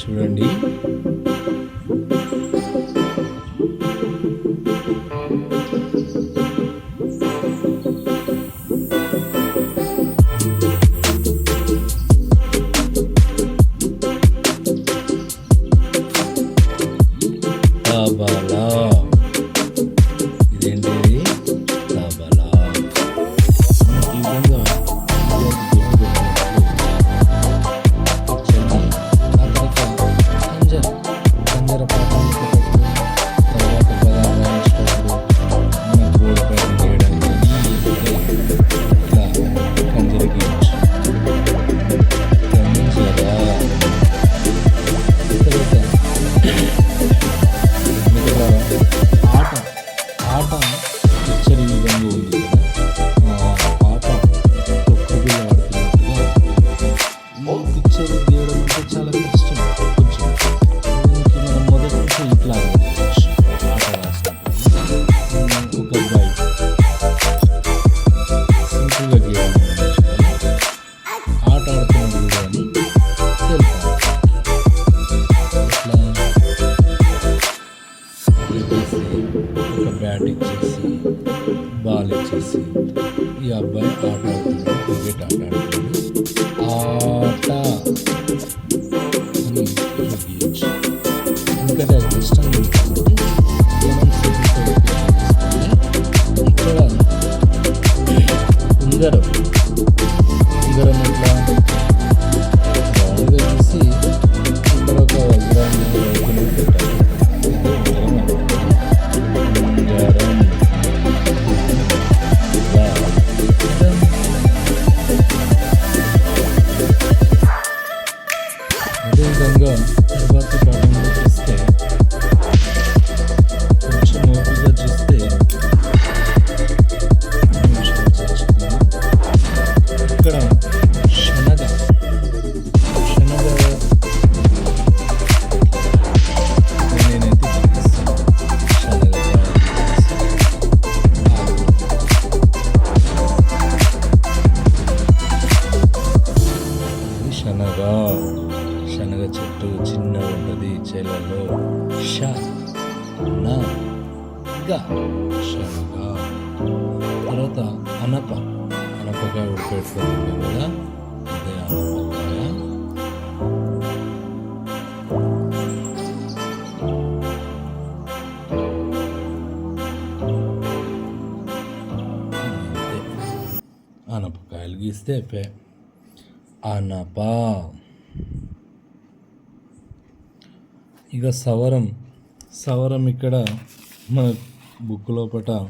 చూడండి. ఈ అబ్బాయి ఆట గ. శనగ తర్వాత అనప. అనపకాయ ఉడకబెట్టుకుంటున్నాం కదా. అదే అనపకాయ. అనపకాయలు గీస్తే అయిపోయాయి. అనప. ఇక సవరం. సవరం ఇక్కడ మన బుక్ లోపట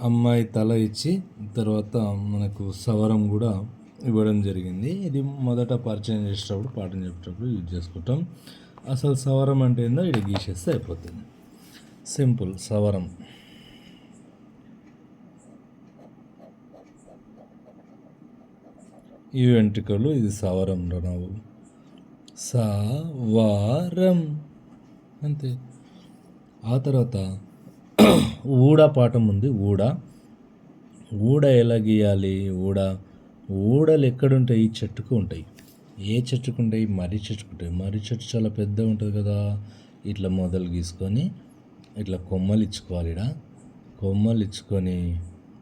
అమ్మాయి తల ఇచ్చి తర్వాత మనకు సవరం కూడా ఇవ్వడం జరిగింది. ఇది మొదట పరిచయం చేసేటప్పుడు పాఠం చెప్పేటప్పుడు యూజ్ చేసుకుంటాం. అసలు సవరం అంటే ఏందో ఇది గీసేస్తే అయిపోతుంది. సింపుల్ సవరం. ఈ వెంట్రుకలు ఇది సవరం రణవు సవారం. అంతే. ఆ తర్వాత ఊడ పాఠం ఉంది ఊడ. ఊడ ఎలా గీయాలి? ఊడ. ఊడలు ఎక్కడుంటాయి? ఈ చెట్టుకు ఉంటాయి. ఏ చెట్టుకు ఉంటాయి? మర్రి చెట్టుకు ఉంటాయి. మర్రి చెట్టు చాలా పెద్ద ఉంటుంది కదా. ఇట్లా మొదలు గీసుకొని ఇట్లా కొమ్మలు ఇచ్చుకోవాలి ఇక్కడ కొమ్మలు ఇచ్చుకొని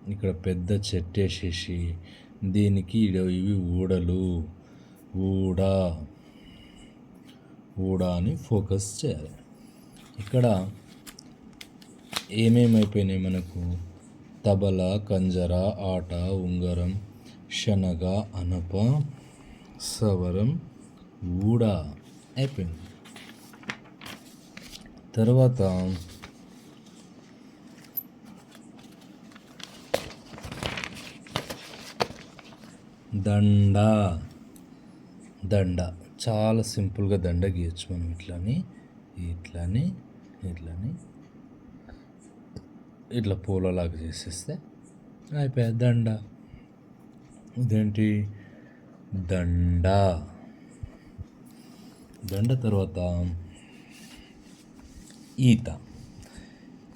ఇక్కడ పెద్ద చెట్టు వేసేసి దీనికి ఇవి ఊడలు. ఊడ. ఊడ అని ఫోకస్ చేయాలి. ఇక్కడ ఏమేమైపోయినాయి మనకు? తబల కంజర ఆట ఉంగరం శనగ అనప సవరం ఊడ అయిపోయింది. తర్వాత దండ. దండ. చాలా సింపుల్గా దండ గీయచ్చు మనం ఇట్లని ఇట్లని ఇట్లని. ఇట్లా పూలలాగా చేసేస్తే అయిపోయా దండ. ఇదేంటి? దండ. దండ తర్వాత ఈత.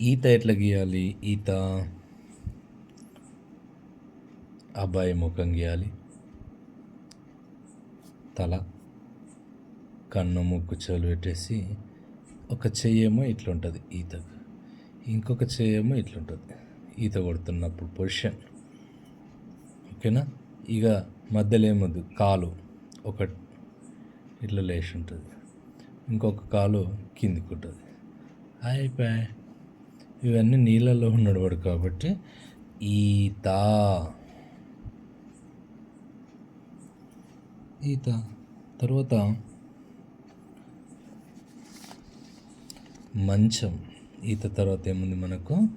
ఈత ఎట్లా గీయాలి? ఈత అబ్బాయి ముఖం గీయాలి. తల కన్ను ముక్కు చెవులు పెట్టేసి ఒక చెయ్యేమో ఇట్లుంటుంది ఈతకు. ఇంకొక చేయేమో ఇట్లుంటుంది. ఈత కొడుతున్నప్పుడు పొజిషన్. ఓకేనా? ఇక మధ్యలో ఏమొద్దు కాలు. ఒక ఇట్లా లేచి ఉంటుంది. ఇంకొక కాలు కిందికి ఉంటుంది. అయిపోయి ఇవన్నీ నీళ్ళల్లో ఉన్నవాడు కాబట్టి ఈత. ఈత. తర్వాత మంచం. ఈత తర్వాత ఏముంది మనకు?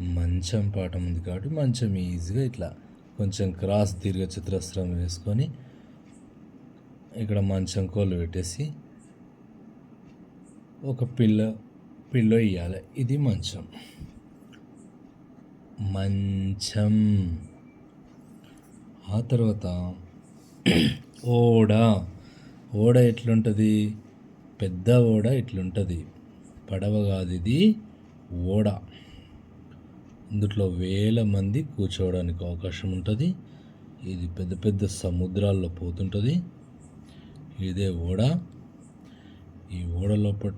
మంచం పాఠం ఉంది కాబట్టి మంచం ఈజీగా ఇట్లా కొంచెం క్రాస్ దీర్ఘ చతురస్రం వేసుకొని ఇక్కడ మంచం కోళ్ళు పెట్టేసి ఒక పిల్ల పిల్లో ఇవ్వాలి ఇది మంచం. మంచం. ఆ తర్వాత ఓడ. ఓడ ఎట్లుంటుంది? పెద్ద ఓడ ఇట్లుంటుంది పడవ కాదు ఇది. ఓడ. ఇందులో వేల మంది కూర్చోవడానికి అవకాశం ఉంటుంది. ఇది పెద్ద పెద్ద సముద్రాల్లో పోతుంటుంది. ఇదే ఓడ. ఈ ఓడ లోపల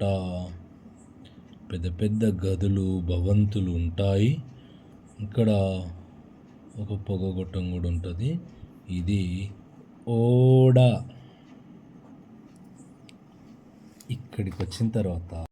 పెద్ద పెద్ద గదులు భవంతులు ఉంటాయి. ఇక్కడ ఒక పొగగొట్టం కూడా ఉంటుంది. ఇది ఓడ. ఇక్కడికి వచ్చిన తర్వాత